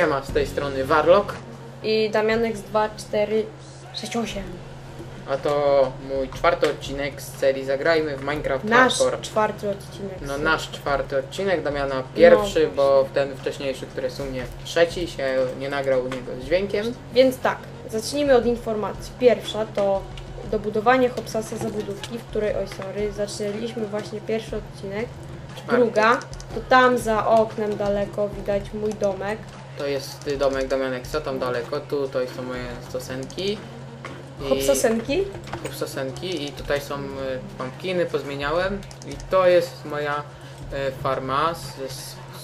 Siema, z tej strony Warlock, I Damianek z 2, 4, 6, 8. a to mój czwarty odcinek z serii Zagrajmy w Minecraft Nasz Hardcore. czwarty odcinek. No nasz czwarty odcinek, Damiana pierwszy, No, bo ten wcześniejszy, który jest u mnie trzeci, się nie nagrał u niego z dźwiękiem. Więc tak, zacznijmy od informacji. Pierwsza to dobudowanie Hopsasa zabudówki, w której, oj sorry, zaczęliśmy właśnie pierwszy odcinek. Czwarty. Druga, to tam za oknem daleko widać mój domek. To jest domek Damianek, co tam daleko, tu to są moje stosenki. I- Hopsasenki? Hopsasenki i tutaj są y, pumpkiny, pozmieniałem. I to jest moja y, farma z, z Ze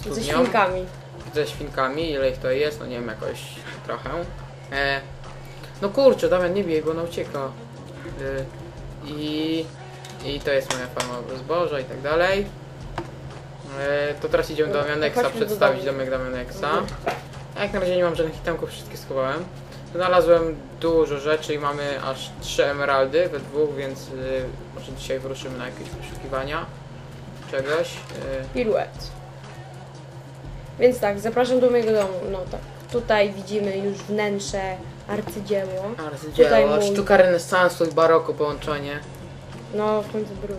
studnią. świnkami. ze świnkami, ile ich to jest, no nie wiem, jakoś trochę. E, no kurczę, Damian, nie bij, bo ona ucieka. E, i, I to jest moja farma zboża i tak dalej. E, to teraz idziemy do Damianeksa, Chodźmy do przedstawić domu. domek Damianeksa. Ja jak na razie nie mam żadnych itemków, wszystkie schowałem. Znalazłem dużo rzeczy i mamy aż trzy emeraldy we dwóch, więc y, może dzisiaj wyruszymy na jakieś poszukiwania czegoś. Y, Piruet. Więc tak, zapraszam do mojego domu. No tak, tutaj widzimy już wnętrze arcydzieło. Tutaj Arcydzieło, mój- sztuka renesansu i baroko połączenie. No, w końcu były.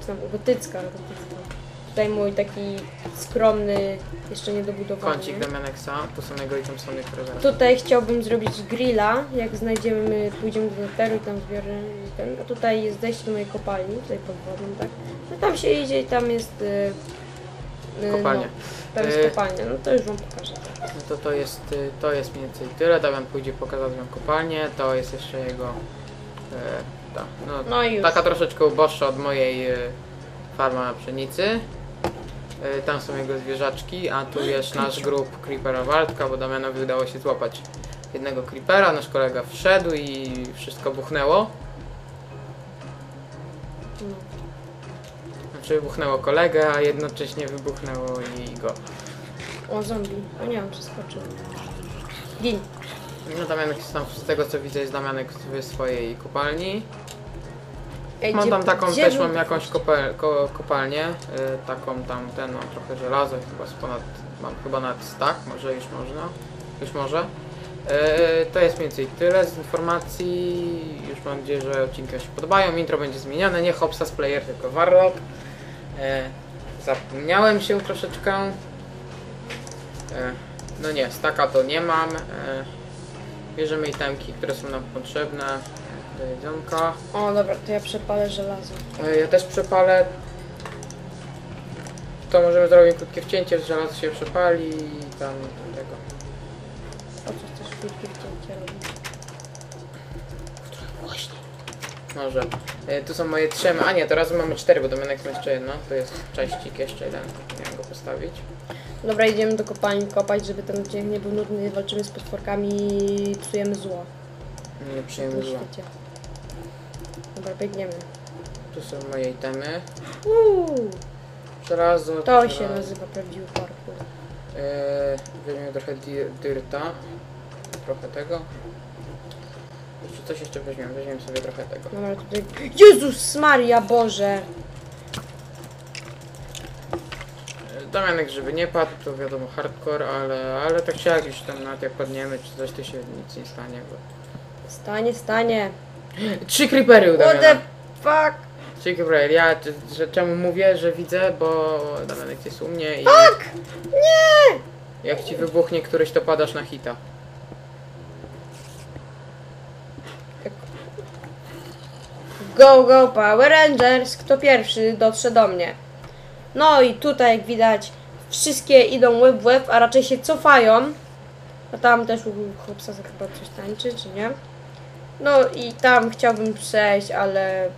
Czy tam gotycka, gotycka. Tutaj mój taki skromny, jeszcze niedobudowany. Kącik Damianeksa, tu są jego itemsony, które zaraz... Tutaj chciałbym zrobić grilla, jak znajdziemy, pójdziemy do netheru i tam zbiorę ten. A tutaj jest zejście do mojej kopalni, tutaj pod wodą, tak? No tam się idzie i tam jest... Y, y, Kopalnia. No, tam jest Y, kopalnia, no to już wam pokażę. No to to jest, y, to jest mniej więcej tyle. Damian pójdzie pokazać wam kopalnię, to jest jeszcze jego... E, ta, no, No i już. taka troszeczkę uboższa od mojej y, farma pszenicy. Y, tam są jego zwierzaczki, a tu jest nasz grup Creepera Waldka, bo Damianowi udało się złapać jednego Creepera, nasz kolega wszedł i wszystko buchnęło. No. Znaczy wybuchnęło kolegę, a jednocześnie wybuchnęło i go. O, zombie. O nie, on przeskoczył. Gin. No Damianek jest tam, z tego co widzę, jest Damianek w swojej kopalni. Ej, Mam tam taką, gdzie też mam jakąś kopel, ko, kopalnię, y, taką tam, ten, mam trochę żelaza, chyba z ponad, mam chyba nawet stack, może już można, już może. Y, to jest mniej więcej tyle z informacji, już mam nadzieję, że odcinki się podobają, intro będzie zmienione, nie Hopsas Player, tylko Warlock. Y, zapomniałem się troszeczkę. Y, no nie, staka to nie mam. Y, bierzemy itemki, które są nam potrzebne do jedzonka. O, dobra, to ja przepalę żelazo. E, Ja też przepalę. To możemy zrobić krótkie wcięcie, żelazo się przepali i tam tego. O co chcesz krótkie wcięcie robić? Właśnie. Może. E, tu są moje trzy, a nie, to razem mamy cztery, bo Domianek ma jeszcze jedno. To jest cześcik jeszcze jeden, miałem go postawić. Dobra, idziemy do kopalni kopać, żeby ten odcinek nie był nudny. Walczymy z potworkami i psujemy zło Nie tym zło. świecie. Dobra, biegniemy. Tu są moje itemy. Uuu, Żelazo. to żelazo. się nazywa prawdziwy parkour. E, weźmiemy trochę di- dyrta. Trochę tego. Jeszcze coś jeszcze weźmiemy, weźmiemy sobie trochę tego. Dobra, tutaj... Jezus Maria Boże! Damianek, żeby nie padł, to wiadomo hardcore, ale, ale tak czy jak już tam nawet jak padniemy czy coś, to się nic nie stanie, bo... Stanie, stanie. Trzy creepery u What the fuck? Trzy creepery, ja że, czemu mówię, że widzę, bo Damianek jest u mnie i Fuck! Nie! jak ci wybuchnie któryś, to padasz na hita. Go, go, Power Rangers! Kto pierwszy dotrze do mnie? No i tutaj, jak widać, wszystkie idą łeb w łeb, a raczej się cofają. A tam też u chłopca chyba coś tańczy, czy nie? No i tam chciałbym przejść, ale...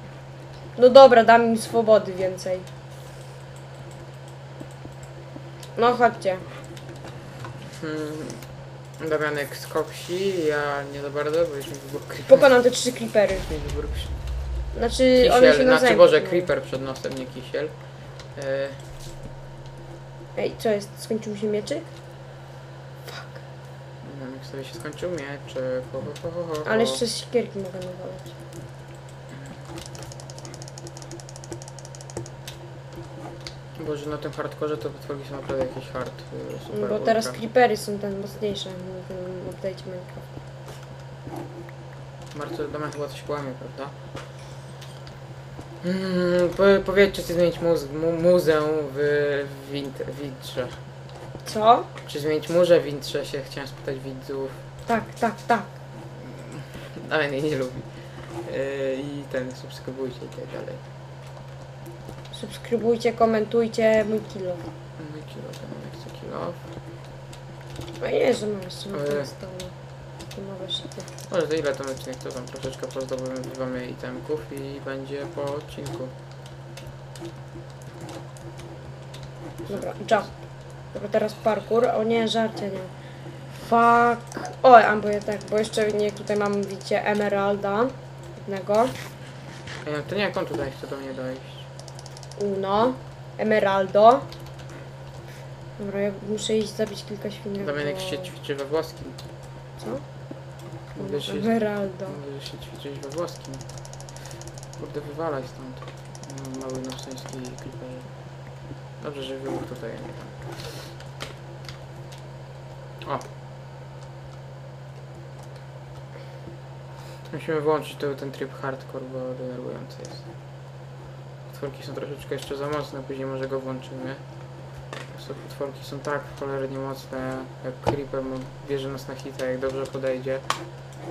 No dobra, dam im swobody więcej. No chodźcie. Hmm. Damianek skoksi, ja nie za bardzo, bo mi wybuchł creeper. Pokonam te trzy creepery. Mi wybuchł Znaczy, one się Kisiel, na znaczy Boże, creeper przed nosem, nie kisiel. E, Ej, co jest? Skończył się mieczyk? Jak sobie się skończył mieczek. Ho, ho, ho, ho, ho. Ale jeszcze z siekierki mogę nawalać. Boże, na tym hardkorze to potworki są naprawdę jakiś hard. y, Super Bo teraz ultra. creepery są ten mocniejsze w tym update'cie Minecraft. Marco, Damian chyba coś kłamie, prawda? Mm, po, powiedzcie, czy zmienić muz, mu, muzę w, w int- w intrze. Co? Czy zmienić murze w intrze się chciałem spytać widzów. Tak, tak, tak. Ale mnie nie lubi. Yy, I ten, subskrybujcie i tak dalej. Subskrybujcie, komentujcie mój kilo. Mój kilo, ten jak chcę kilo. No i nie, że mam jeszcze na Ojej. tym stole. Nowe szyty. Może to ile ten odcinek, to tam troszeczkę pozdobywamy itemków i będzie po odcinku. Dobra, jump. Dobra, teraz parkour. O nie, żarcia nie. Fuck. O, a bo ja tak, bo jeszcze nie, tutaj mam, widzicie, emeralda. Jednego. Ej, to nie jak on tutaj chce do mnie dojść. Uno. Emeraldo. Dobra, ja muszę iść zabić kilka świnek. Damianek bo- się ćwiczy we włoskim. Co? Się, Emeraldo. że się ćwiczyć we włoskim. Kurde, wywalaj stąd. No, Mały nowsyński creeper. Dobrze, że wybuch tutaj, a nie tam. O! Musimy włączyć to, ten tryb hardcore, bo denerwujący jest. Potworki są troszeczkę jeszcze za mocne, później może go włączymy. Potworki są tak cholernie mocne, jak creeper no, bierze nas na hita, jak dobrze podejdzie.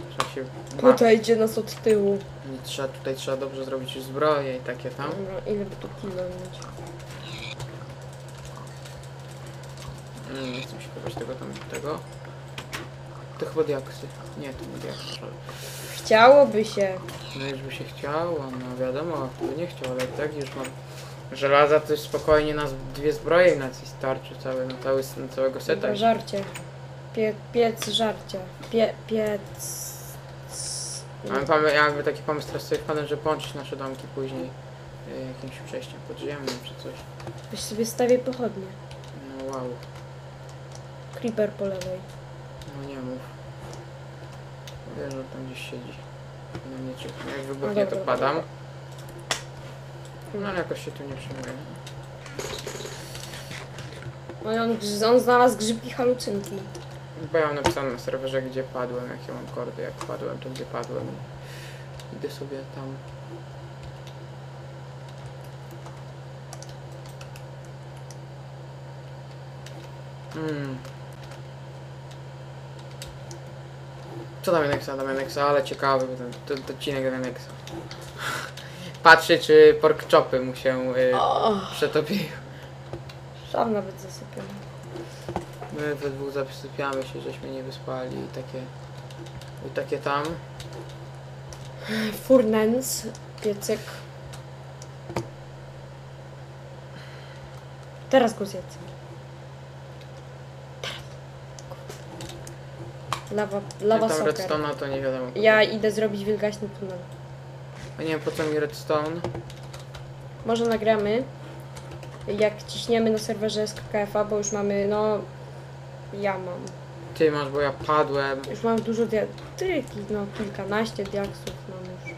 Trzeba się idzie nas od tyłu. i trzeba, tutaj trzeba dobrze zrobić zbroję i takie tam. Dobra, ile by tu kilo mieć? Mm, nie chcę mi się kupować tego tam, tego. To chyba diaksy. Nie, to nie diaksy. Chciałoby się. No już by się chciało, no wiadomo, by nie chciał, ale tak już mam żelaza, to już spokojnie nas dwie zbroje na coś starczy całe, na, cały, na całego seta. Dobra, żarcie. Pie, piec żarcia. Pie, piec... Mamy pom- ja jakby taki pomysł teraz sobie wpadłem, że połączyć nasze domki później y, jakimś przejściem podziemnym czy coś. Weź sobie stawię pochodnie. No wow, Creeper po lewej. no nie mów. Wiesz, że tam gdzieś siedzi. No nie czy jak wybuchnie to dobra, padam. No ale jakoś się tu nie przejmuję. No i on, grz- on znalazł grzybki halucynki. Bo ja mam napisane na serwerze, gdzie padłem, jakie mam kordy, jak padłem, to gdzie padłem. Idę sobie tam. Hmm. Co Damianeksa, Damianeksa, ale ciekawy ten, ten, ten odcinek Damianeksa. Patrzy, czy pork chopy mu się y, O, przetopiły. sam nawet zasypiam. My we dwóch zasypiamy się, żeśmy nie wyspali i takie... I takie tam. Furnens, piecyk. Teraz go zjedz. Lawa, lawa tam redstone'a to nie wiadomo. Ja idę zrobić wilgaśny tunel. Ja nie wiem po co mi redstone. Może nagramy, jak ciśniemy na serwerze SKKF-a, bo już mamy, no... Ja mam. Ty masz, bo ja padłem. Już mam dużo dia... Ty, no kilkanaście diaksów mam już.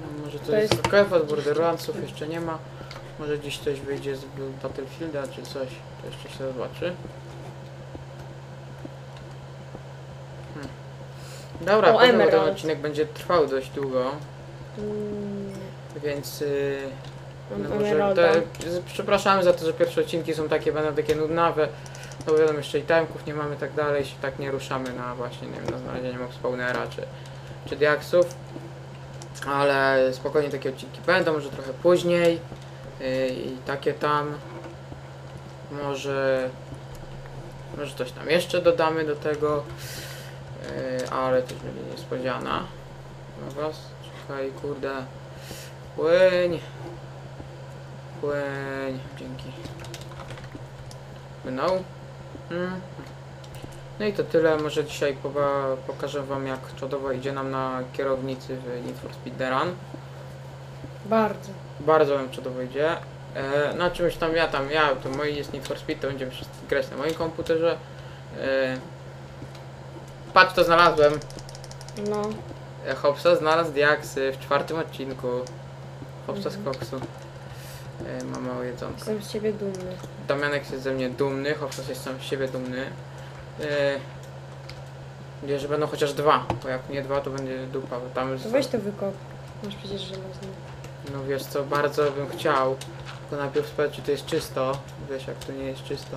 No, może to, To jest jest- KF od Borderlandsów, jeszcze nie ma. Może dziś coś wyjdzie z Battlefielda czy coś. To jeszcze się zobaczy. Dobra, O, bo ten Emerald. odcinek będzie trwał dość długo, Mm, więc yy, mam no może emeralda. te, przepraszamy za to, że pierwsze odcinki są takie, będą takie nudnawe. No bo wiadomo, jeszcze i timków nie mamy i tak dalej, się tak nie ruszamy na właśnie, nie wiem, na znalezienie mob spawnera czy, czy diaksów. Ale spokojnie takie odcinki będą, może trochę później. Yy, I takie tam. Może. Może coś tam jeszcze dodamy do tego. Yy, ale też będzie niespodziana. No was, czekaj, kurde. Płyń. Płyń, dzięki. Płynął. Mm. No i to tyle. Może dzisiaj pokażę wam jak czadowo idzie nam na kierownicy w Need for Speed The Run. Bardzo. Bardzo nam czadowo idzie. E, na czymś tam ja tam, ja, to mój jest Need for Speed, to będziemy grać na moim komputerze. E, patrz, to znalazłem. No. E, Hopsa znalazł diaksy w czwartym odcinku. Hopsa z Mhm. koksu. E, Mamy o jedzonko. Jestem z ciebie dumny. Damianek jest ze mnie dumny, Hopsas jest sam z siebie dumny. Yy, Nadzieję, że będą chociaż dwa, bo jak nie dwa, to będzie dupa, bo tam. To weź to wykop. Masz przecież żelazny. No wiesz co, bardzo bym chciał, tylko najpierw sprawdzić, czy to jest czysto. Wiesz, jak to nie jest czysto,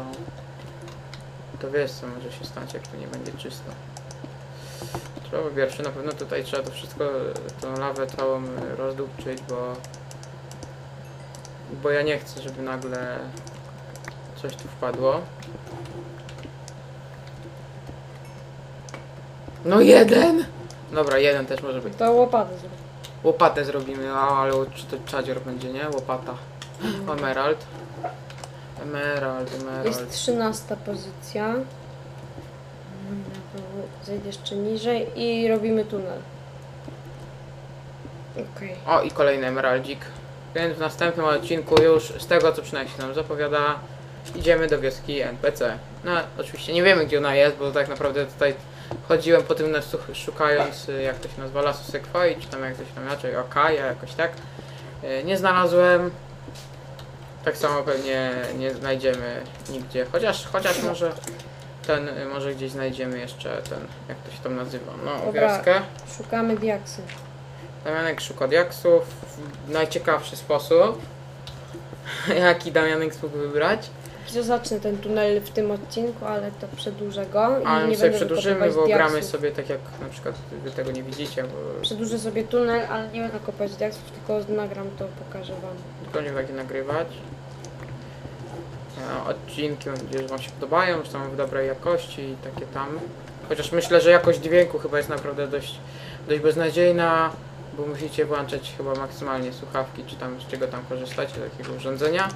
to wiesz co może się stać, jak to nie będzie czysto. Trzeba po pierwsze, na pewno tutaj trzeba to wszystko, tą lawę całą rozdupczyć, bo... Bo ja nie chcę, żeby nagle coś tu wpadło. No jeden! Dobra, jeden też może być. To łopatę zrób. Łopatę zrobimy, a, ale czy to czadzior będzie, nie? Łopata. Emerald. Emerald, emerald. Jest trzynasta pozycja. Zejdę jeszcze niżej i robimy tunel. Okej. O, i kolejny emeraldzik. Więc w następnym odcinku już, z tego co przynajmniej się nam zapowiada, idziemy do wioski NPC. No, oczywiście nie wiemy gdzie ona jest, bo tak naprawdę tutaj chodziłem po tym nas szukając, y, jak to się nazywa, Lasu Sekwoi, czy tam jak to się tam inaczej, Okaja, jakoś tak. Y, Nie znalazłem. Tak samo pewnie nie znajdziemy nigdzie, chociaż, chociaż może ten, y, może gdzieś znajdziemy jeszcze ten, jak to się tam nazywa, no, Dobra. wioskę. Szukamy diaksy. Damianek szuka diaksów w najciekawszy sposób. Jaki Damianek mógł wybrać? Ja zacznę ten tunel w tym odcinku, ale to przedłużę go i Ale nie my sobie będę przedłużymy, wykopywać bo gramy diaksów. sobie tak jak na przykład wy tego nie widzicie, bo Przedłużę sobie tunel, ale nie będę kopać diaksów, tylko nagram to, pokażę wam. tylko nie będzie nagrywać. E, Odcinki mam nadzieję, że wam się podobają, że są w dobrej jakości i takie tam. Chociaż myślę, że jakość dźwięku chyba jest naprawdę dość, dość beznadziejna, bo musicie włączać chyba maksymalnie słuchawki, czy tam z czego tam korzystacie, takiego urządzenia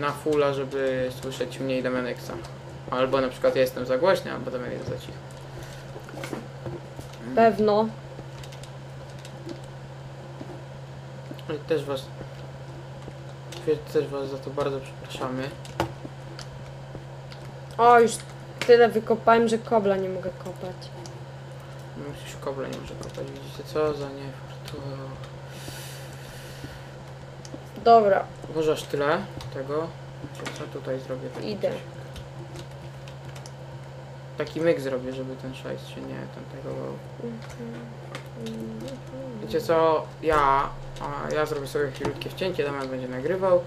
na fulla, żeby słyszeć mniej Damianeksa. Albo na przykład ja jestem za głośny, albo Damian jest za cicho. Pewno. Ale też was też was za to bardzo przepraszamy. O, już tyle wykopałem, że kobla nie mogę kopać. Musisz kobla nie może kopać, widzicie co za nie to Dobra, Może aż tyle tego. Co tutaj zrobię? Taki Idę. coś. Taki myk zrobię, żeby ten szajs się nie ten tego. Wiecie co? Ja, a ja zrobię sobie chwilutkie wcięcie, Damian będzie nagrywał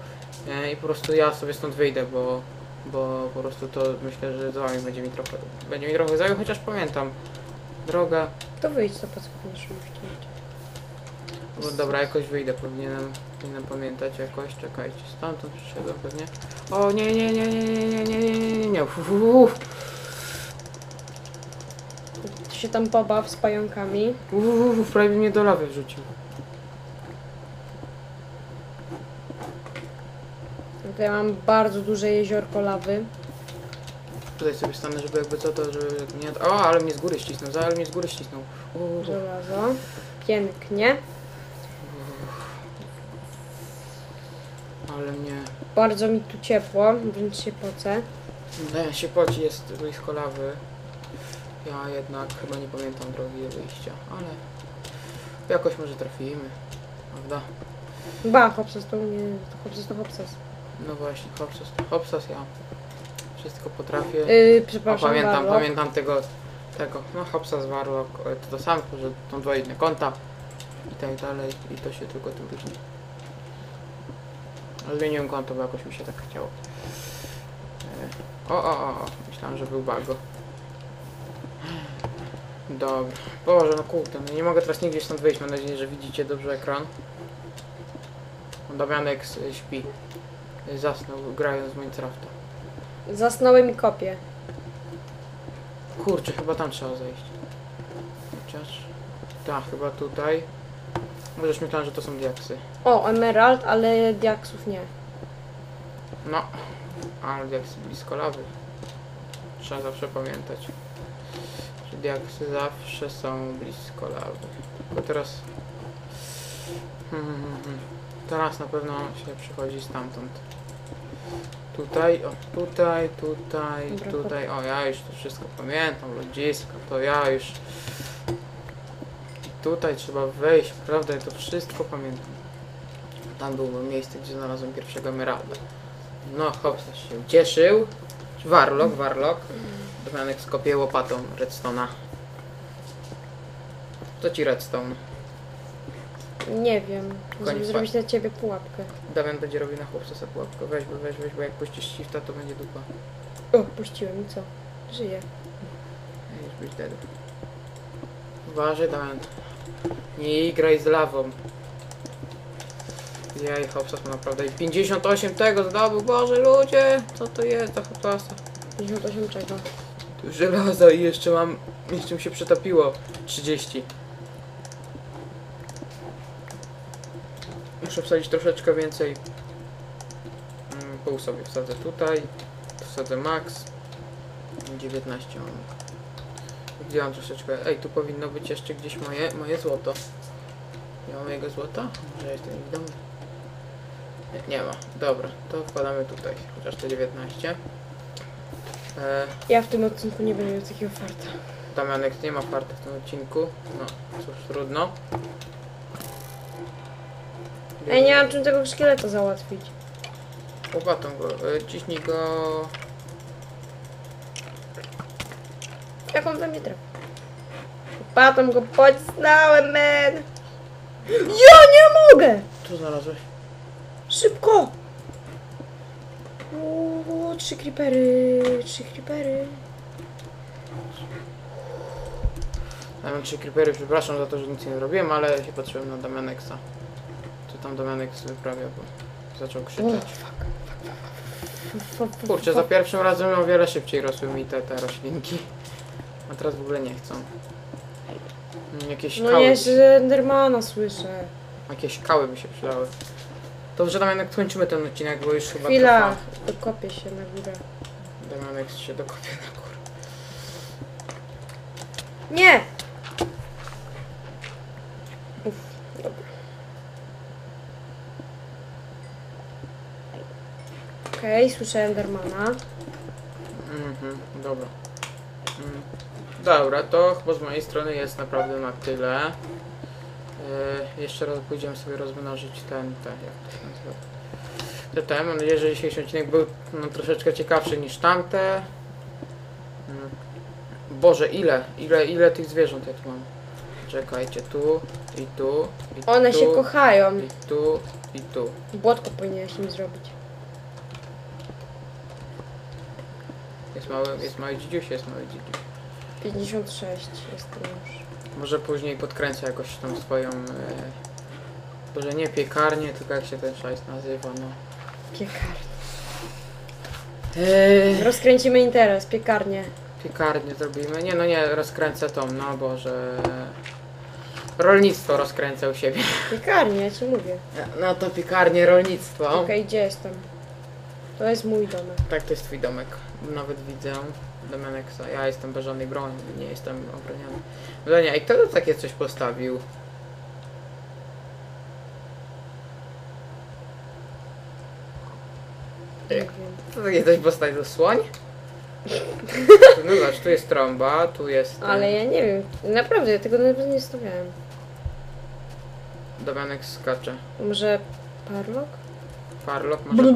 e, i po prostu ja sobie stąd wyjdę, bo bo po prostu to myślę, że za wami będzie mi trochę będzie mi trochę zajął, chociaż pamiętam drogę. to wyjdź, to po co mówić. Bo dobra, jakoś wyjdę, powinienem, powinienem pamiętać jakoś, czekajcie, stamtąd przyszedłem pewnie. O nie, nie, nie, nie, nie, nie, nie, nie, nie, nie, nie, uf, uf, uf, Ty się tam pobaw z pająkami. uf, uf, uf, prawie mnie do lawy wrzucił. Tutaj mam bardzo duże jeziorko lawy. Tutaj sobie stanę, żeby jakby co to, żeby nie... O, ale mnie z góry ścisnął, za- ale mnie z góry ścisnął. Uf. Żelazo. Pięknie. Ale mnie... Bardzo mi tu ciepło, więc się pocę. Nie, się poci, jest blisko lawy. Ja jednak chyba nie pamiętam drogi do wyjścia, ale... Jakoś może trafimy, prawda? Ba, hopsas to nie, hopsas to hopsas. No właśnie, hopsas, hopsas ja wszystko potrafię. Yy, O, przepraszam, pamiętam, Warlock. pamiętam tego, tego, no hopsa z Warlock, e, to to samo, że są dwa inne konta i tak dalej i to się tylko tym różni. Zmieniłem konto, bo jakoś mi się tak chciało. E, O, o, o, o, myślałem, że był bago. Dobra, Boże, no kurde, no nie mogę teraz nigdzie stąd wyjść, mam nadzieję, że widzicie dobrze ekran. Damianek śpi, zasnął grając w Minecrafta. Zasnąłem i kopię. Kurczę, chyba tam trzeba zejść. Chociaż... Tak, chyba tutaj. Możesz myślałem, że to są diaksy. O, emerald, ale diaksów nie. No, ale diaksy blisko lawy. Trzeba zawsze pamiętać. Że diaksy zawsze są blisko lawy. Tylko teraz... Hmm, hmm, hmm. Teraz na pewno się przychodzi stamtąd. Tutaj, o, tutaj, tutaj, Dobra, tutaj. O, ja już to wszystko pamiętam, ludziska, to ja już... Tutaj trzeba wejść, prawda? Ja to wszystko pamiętam. Tam było miejsce, gdzie znalazłem pierwszego emeralda. No, Hobson się cieszył. Warlock, Warlock. Damianek skopie łopatą redstone'a. Co ci redstone? Nie wiem. Koniec Żeby zrobić na ciebie pułapkę. Damian będzie robił na chłopca sobie pułapkę. Weź, bo weź, weź, bo jak puścisz shifta, to będzie dupa. O, puściłem i co? Żyję. Już być dead. Uważaj, Damian. Nie graj z lawą. Jej, Hopsas ma naprawdę 58 tego zdobył. Boże, ludzie! Co to jest za Hopsasa? 58 czego? Tu żelaza i jeszcze mam... Jeszcze mi się przetopiło. 30. Muszę wsadzić troszeczkę więcej. Mm, Pół sobie wsadzę tutaj. Wsadzę max. 19 mam. Gdzie mam troszeczkę? Ej, tu powinno być jeszcze gdzieś moje, moje złoto. Nie ma mojego złota? Może jestem w domu? Nie, nie ma. Dobra, to wkładamy tutaj. Chociaż to 19. E, Ja w tym odcinku nie będę miał takiego farta. Damianek nie ma farta w tym odcinku. No, cóż, trudno. Ej, nie mam czym tego szkieleta załatwić. Łopatą go, y, ciśnij go... Jak on we mnie trafi? Patą go pocisnąłem, man! Ja nie mogę! Co znalazłeś? Szybko! O, trzy creepery, trzy creepery. Ja mam trzy creepery, przepraszam za to, że nic nie zrobiłem, ale się patrzyłem na Damianeksa. Tam Damianex wyprawia, bo zaczął krzyczeć. Kurczę, za pierwszym razem o wiele szybciej rosły mi te, te roślinki. A teraz w ogóle nie chcą. Jakieś No kały, jeszcze Endermana słyszę. jakieś kały by się przydały. Dobrze, Damianek, kończymy ten odcinek, bo już chyba Chwila, trwa. dokopię się na górę. Damianek się dokopie na górę. Nie! Uff, dobra. Okej, słyszę Endermana. Mhm, dobra. Mm. Dobra, to chyba z mojej strony jest naprawdę na tyle. Yy, jeszcze raz pójdziemy sobie rozmnożyć ten, ten, jak to się nazywa? Te te, mam nadzieję, że dzisiejszy odcinek był no, troszeczkę ciekawszy niż tamte. Mm. Boże, ile, ile, ile tych zwierząt ja tu mam? Czekajcie, tu i tu i One tu, się kochają. i tu i tu. Błotko powinieneś im zrobić. Jest mały, jest mały dzidziuś, jest mały dzidziuś. 56 jestem już. Może później podkręcę jakoś tą swoją. E, może nie piekarnię, tylko jak się ten szajs nazywa, no. Piekarnia. Eee, Rozkręcimy interes, piekarnię. piekarnię zrobimy. Nie no nie, rozkręcę tą, no Boże. Rolnictwo rozkręcę u siebie. Piekarnię, ja ci mówię. No to piekarnię, rolnictwo. Okej, gdzie jestem? To jest mój domek. Tak, to jest twój domek. Nawet widzę. Domeneksa. Ja jestem bez żadnej broni, nie jestem obroniony. No nie, i kto tu takie coś postawił? Co takie coś postawił? Słoń? No zobacz, tu jest trąba, tu jest ten Ale ja nie wiem. Naprawdę, ja tego nawet nie stawiałem. Damianek skacze. Może Parlok? Farlock może.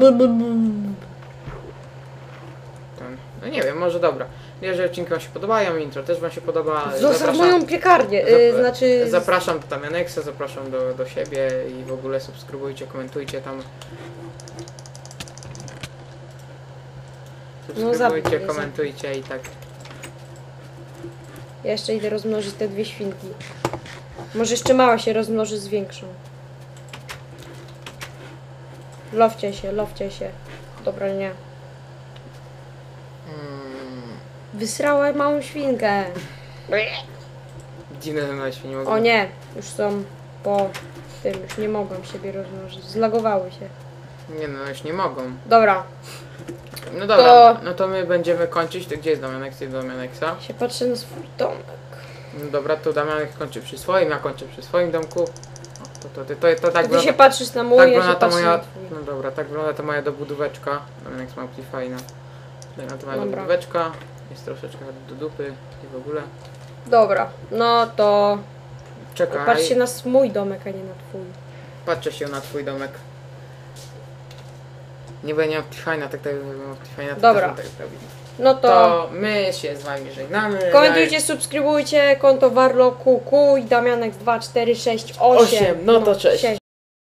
No nie wiem, może dobra. Jeżeli odcinki wam się podobają, intro też wam się podoba. Zostaw moją piekarnię, Zap- y, znaczy... Zapraszam do Damianeksa, zapraszam do, do siebie i w ogóle subskrybujcie, komentujcie tam. Subskrybujcie, zapnij, komentujcie i tak. Ja jeszcze idę rozmnożyć te dwie świnki. Może jeszcze mała się rozmnoży z większą. Lowcie się, lowcie się. Dobra, nie. Mm, Wysrała małą świnkę. dziwne świnie mogą. O nie, już są po tym, już nie mogą siebie rozmnożyć. Zlagowały się. Nie no, już nie mogą. Dobra, No dobra, To- no to my będziemy kończyć. To gdzie jest Damianek? Gdzie jest Damianeksa? się patrzę na swój domek. No dobra, to Damianek kończy przy swoim, ja kończę przy swoim domku. O, to, to, to, to, to tak Ty się wygląda, patrzysz na mój, tak ja się wygląda ta patrzę moja, na twój. no dobra, tak wygląda ta moja dobudóweczka. Damianek ma fajna. Wygląda ta moja Dobra. dobudóweczka. Jest troszeczkę do dupy i w ogóle. Dobra, no to Czekaj, patrz się na s- mój domek, a nie na twój. patrzę się na twój domek. Nie, nie mam Optifine'a, tak tak mam Optifine'a, to Dobra. też bym tak robił. No to To my się z wami żegnamy. komentujcie, subskrybujcie konto Warlo QQ i Damianek 2468. Osiem, no to cześć.